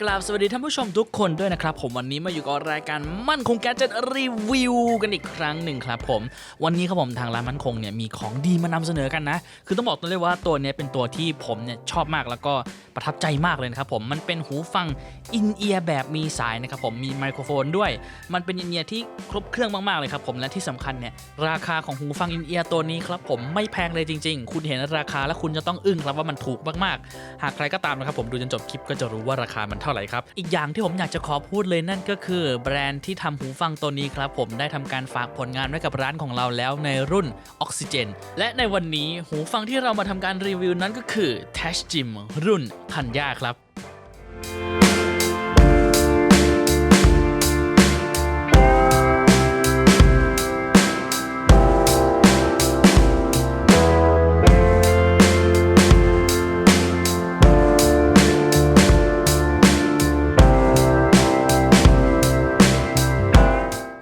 กราบสวัสดีท่านผู้ชมทุกคนด้วยนะครับ ผมวันนี้มาอยู่กับรายการมั่นคงแกจ็ตรีวิวกันอีกครั้งหนึ่งครับ ผมวันนี้ครับผมทางร้านมั่นคงเนี่ยมีของดีมานำเสนอกันนะ คือต้องบอกตัวเลยว่าตัวเนี้ยเป็นตัวที่ผมเนี่ยชอบมากแล้วก็ประทับใจมากเลยนะครับผมมันเป็นหูฟังอินเอียร์แบบมีสายนะครับผมมีไมโครโฟนด้วย มันเป็นอินเอียร์ที่ครบเครื่องมากๆเลยครับผมและที่สำคัญเนี่ยราคาของหูฟังอินเอียร์ตัวนี้ครับผมไม่แพงเลยจริง ๆ คุณเห็นราคาแล้วคุณจะต้องอึ้งครับว่ามันถูกมากๆ หากใครก็ตามนะครับผมดูจนจบคลิปก็จะรู้ว่าราคามันเท่าไหร่ครับ อีกอย่างที่ผมอยากจะขอพูดเลยนั่นก็คือ แบรนด์ที่ทำหูฟังตัวนี้ครับ ผมได้ทำการฝากผลงานไว้กับร้านของเราแล้วในรุ่นออกซิเจนและในวันนี้หูฟังที่เรามาทำการรีวิวนั้นก็คือ t a s h Gym รุ่นทันยาครับ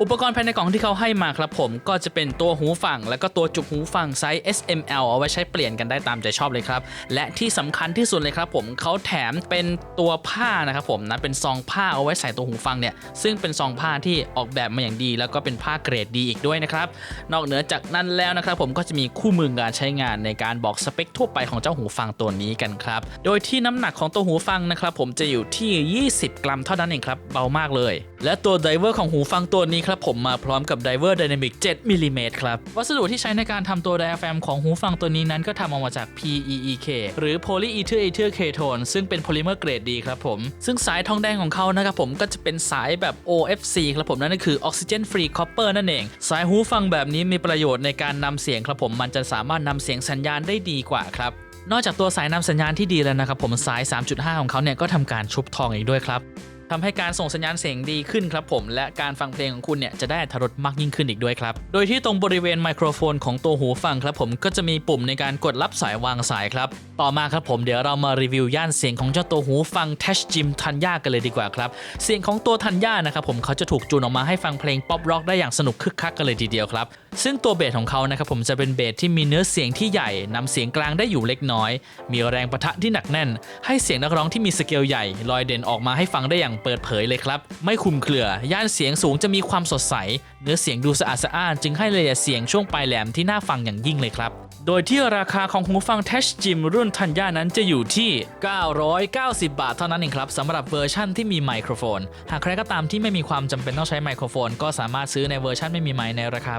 อุปกรณ์ภายในกล่องที่เขาให้มาครับผมก็จะเป็นตัวหูฟัง แล้วก็ตัวจุกหูฟังไซส์ SML เอาไว้ใช้เปลี่ยนกันได้ตามใจชอบเลยครับ และที่สำคัญที่สุดเลยครับผมเขาแถมเป็นตัวผ้านะครับผมนะเป็นซองผ้าเอาไว้ใส่ตัวหูฟังเนี่ยซึ่งเป็นซองผ้าที่ออกแบบมาอย่างดี แล้วก็เป็นผ้าเกรดดีอีกด้วยนะครับนอกเหนือจากนั้นแล้วนะครับผมก็จะมีคู่มือการใช้งานในการบอกสเปคทั่วไปของเจ้าหูฟังตัวนี้กันครับโดยที่น้ำหนักของตัวหูฟังนะครับผมจะอยู่ที่ 20 กรัมเท่านั้นเองครับเบามากเลย และตัวไดเวอร์ของหูฟังตัวนี้ครับผมมาพร้อมกับไดเวอร์ไดนามิก7มิลลิเมตรครับ วัสดุที่ใช้ในการทำตัวไดอะแฟมของหูฟังตัวนี้นั้นก็ทำออกมาจาก PEEK หรือ Polyether Ether Ketone ซึ่งเป็นโพลิเมอร์เกรดดีครับผม ซึ่งสายทองแดงของเขานะครับผมก็จะเป็นสายแบบ OFC ครับผมนั่นก็คือ Oxygen Free Copper นั่นเอง สายหูฟังแบบนี้มีประโยชน์ในการนำเสียงครับผมมันจะสามารถนำเสียงสัญญาณได้ดีกว่าครับนอกจากตัวสายนำสัญญาณที่ดีแล้วนะครับผมสาย 3.5 ของเขาเนี่ยก็ทำการชุบทองอีกด้วยครับ ทำให้การส่งสัญญาณเสียงดีขึ้นครับผม และการฟังเพลงของคุณเนี่ยจะได้อรรถรสมากยิ่งขึ้นอีกด้วยครับ โดยที่ตรงบริเวณไมโครโฟนของตัวหูฟังครับผมก็จะมีปุ่มในการกดรับสายวางสายครับ ต่อมาครับผมเดี๋ยวเรามารีวิวย่านเสียงของเจ้าตัวหูฟัง Touch Gym ทันย่ากันเลยดีกว่าครับ เสียงของตัวทันย่านะครับผมเขาจะถูกจูนออกมาให้ฟังเพลงป๊อปร็อกได้อย่างสนุกคึกคักกันเลยทีเดียวครับ ซึ่งตัวเบสของเขานะครับผมจะเป็นเบสที่มีเนื้อเสียงที่ใหญ่นำเสียงกลางได้อยู่เล็กน้อย มีแรงประทะที่หนักแน่น ให้เสียงนักร้องที่มีสเกลใหญ่ลอยเด่นออกมาให้ฟังได้อย่างเปิดเผยเลยครับ ไม่คุมเครือ ย่านเสียงสูงจะมีความสดใส เนื้อเสียงดูสะอาดสะอ้านจึงให้ระยะเสียงช่วงปลายแหลมที่น่าฟังอย่างยิ่งเลยครับ โดยที่ราคาของหูฟัง Touch Gym รุ่นทันย่านั้นจะอยู่ที่ 990 บาทเท่านั้นเองครับสำหรับเวอร์ชั่นที่มีไมโครโฟน หากใครก็ตามที่ไม่มีความจำเป็นต้องใช้ไมโครโฟน ก็สามารถซื้อในเวอร์ชันไม่มีไมค์ในราคา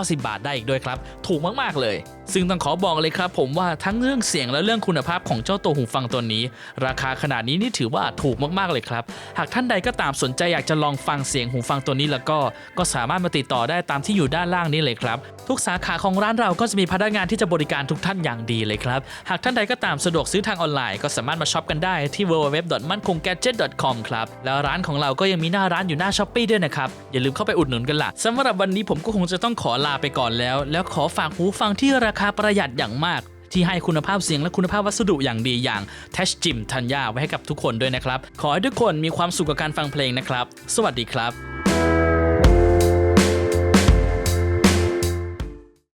890 บาทได้อีกด้วยครับ ถูกมากๆเลย ซึ่งต้องขอบอกเลยครับ ผมว่าทั้งเรื่องเสียงและเรื่องคุณภาพของเจ้าตัวหูฟังตัวนี้ ราคาขนาดนี้นี่ถือว่าถูกมากๆเลยครับหากท่านใดก็ตามสนใจอยากจะลองฟังเสียงหูฟังตัวนี้แล้วก็ก็สามารถมาติดต่อได้ตามที่อยู่ด้านล่างนี้เลยครับทุกสาขาของร้านเราก็จะมีพนักงานที่จะบริการทุกท่านอย่างดีเลยครับ หากท่านใดก็ตามสะดวกซื้อทางออนไลน์ก็สามารถมาช็อปกันได้ที่ www.manconggadget.com ครับ แล้วร้านของเราก็ยังมีหน้าร้านอยู่หน้าช้อปปีด้วยนะครับ อย่าลืมเข้าไปอุดหนุนกันล่ะสำหรับวันนี้ผมก็คงจะต้องขอลาไปก่อนแล้ว แล้วขอฝากหูฟังที่ราคาประหยัดอย่างมาก ที่ให้คุณภาพเสียงและคุณภาพวัสดุอย่างดีอย่าง Touch Gym ทัญญาไว้ให้กับทุกคนด้วยนะครับ ขอให้ทุกคนมีความสุขกับการฟังเพลงนะครับ สวัสดีครับ